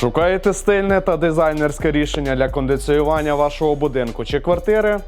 Шукаєте стильне та дизайнерське рішення для кондиціювання вашого будинку чи квартири?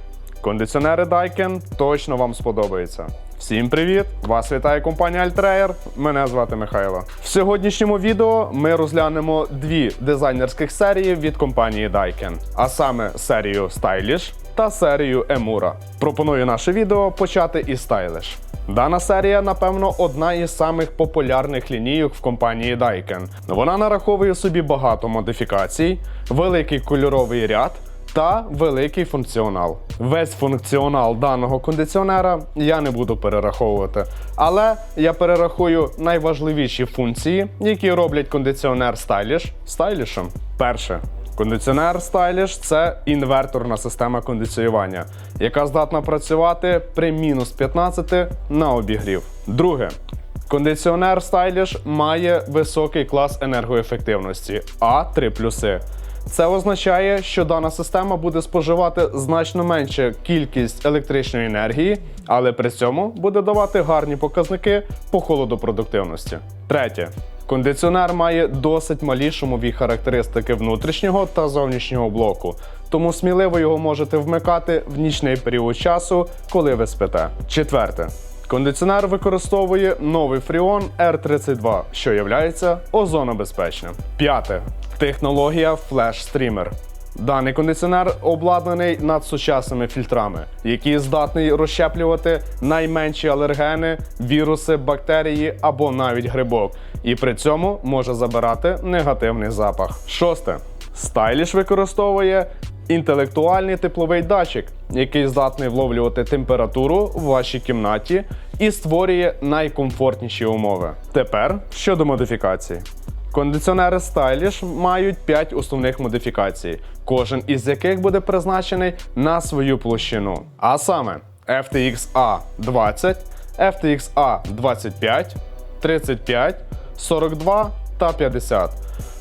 Кондиціонери Daikin точно вам сподобаються. Всім привіт! Вас вітає компанія Altrayer. Мене звати Михайло. В сьогоднішньому відео ми розглянемо дві дизайнерських серії від компанії Daikin, а саме серію Stylish та серію Emura. Пропоную наше відео почати із Stylish. Дана серія, напевно, одна із самих популярних лінійок в компанії Daikin. Вона нараховує собі багато модифікацій, великий кольоровий ряд та великий функціонал. Весь функціонал даного кондиціонера я не буду перераховувати, але я перерахую найважливіші функції, які роблять кондиціонер Stylish стайлішем. Перше. Кондиціонер Stylish – це інверторна система кондиціювання, яка здатна працювати при мінус 15 на обігрів. Друге. Кондиціонер Stylish має високий клас енергоефективності А3 плюси. Це означає, що дана система буде споживати значно менше кількість електричної енергії, але при цьому буде давати гарні показники по холодопродуктивності. Третє. Кондиціонер має досить малі шумові характеристики внутрішнього та зовнішнього блоку, тому сміливо його можете вмикати в нічний період часу, коли ви спите. Четверте. Кондиціонер використовує новий Freon R32, що є озонобезпечним. П'яте. Технологія Flash Streamer. Даний кондиціонер обладнаний надсучасними фільтрами, які здатний розщеплювати найменші алергени, віруси, бактерії або навіть грибок, і при цьому може забирати негативний запах. Шосте. Стайліш використовує інтелектуальний тепловий датчик, який здатний вловлювати температуру в вашій кімнаті і створює найкомфортніші умови. Тепер щодо модифікацій. Кондиціонери Stylish мають 5 основних модифікацій, кожен із яких буде призначений на свою площину. А саме FTX A20, FTX A25, 35, 42 та 50.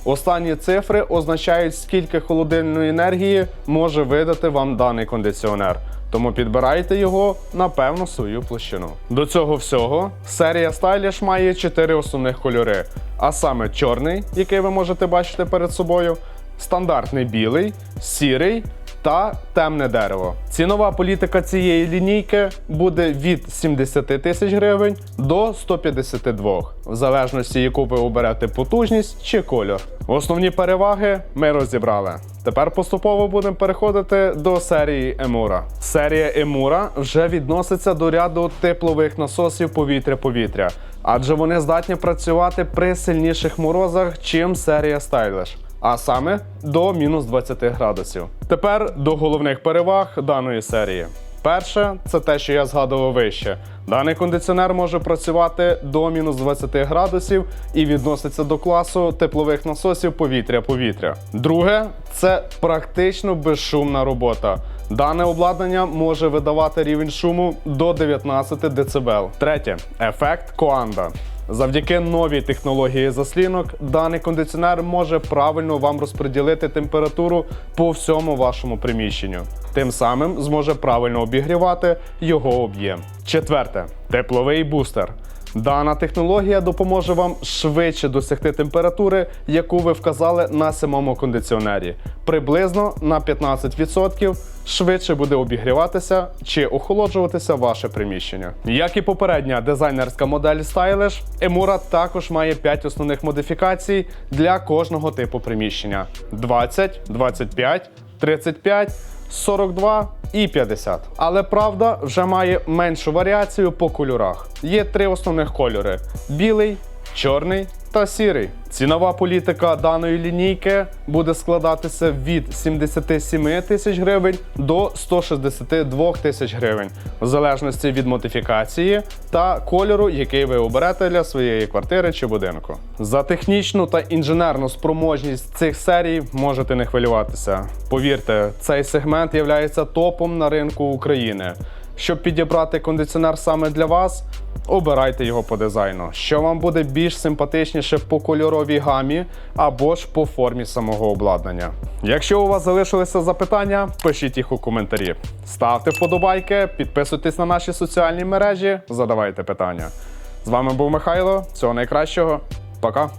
Останні цифри означають, скільки холодильної енергії може видати вам даний кондиціонер. Тому підбирайте його на певну свою площину. До цього всього серія Stylish має 4 основних кольори, а саме чорний, який ви можете бачити перед собою, стандартний білий, сірий та темне дерево. Цінова політика цієї лінійки буде від 70 тисяч гривень до 152, в залежності, яку ви оберете потужність чи кольор. Основні переваги ми розібрали. Тепер поступово будемо переходити до серії Емура. Серія Емура вже відноситься до ряду теплових насосів повітря-повітря, адже вони здатні працювати при сильніших морозах, чим серія Stylish а саме до мінус 20 градусів. Тепер до головних переваг даної серії. Перше, це те, що я згадував вище. Даний кондиціонер може працювати до мінус 20 градусів і відноситься до класу теплових насосів повітря-повітря. Друге, це практично безшумна робота. Дане обладнання може видавати рівень шуму до 19 дБ. Третє ефект Коанда. Завдяки новій технології заслінок, даний кондиціонер може правильно вам розподілити температуру по всьому вашому приміщенню. Тим самим зможе правильно обігрівати його об'єм. Четверте тепловий бустер. Дана технологія допоможе вам швидше досягти температури, яку ви вказали на самому кондиціонері. Приблизно на 15% швидше буде обігріватися чи охолоджуватися ваше приміщення. Як і попередня дизайнерська модель Stylish, Emura також має 5 основних модифікацій для кожного типу приміщення: 20, 25, 35, 42 і 50. Але правда вже має меншу варіацію по кольорах. Є три основних кольори: білий, чорний та сірий. Цінова політика даної лінійки буде складатися від 77 тисяч гривень до 162 тисяч гривень, в залежності від модифікації та кольору, який ви оберете для своєї квартири чи будинку. За технічну та інженерну спроможність цих серій можете не хвилюватися. Повірте, цей сегмент є топом на ринку України. Щоб підібрати кондиціонер саме для вас, обирайте його по дизайну, що вам буде більш симпатичніше по кольоровій гамі або ж по формі самого обладнання. Якщо у вас залишилися запитання, пишіть їх у коментарі. Ставте вподобайки, підписуйтесь на наші соціальні мережі, задавайте питання. З вами був Михайло. Всього найкращого. Пока.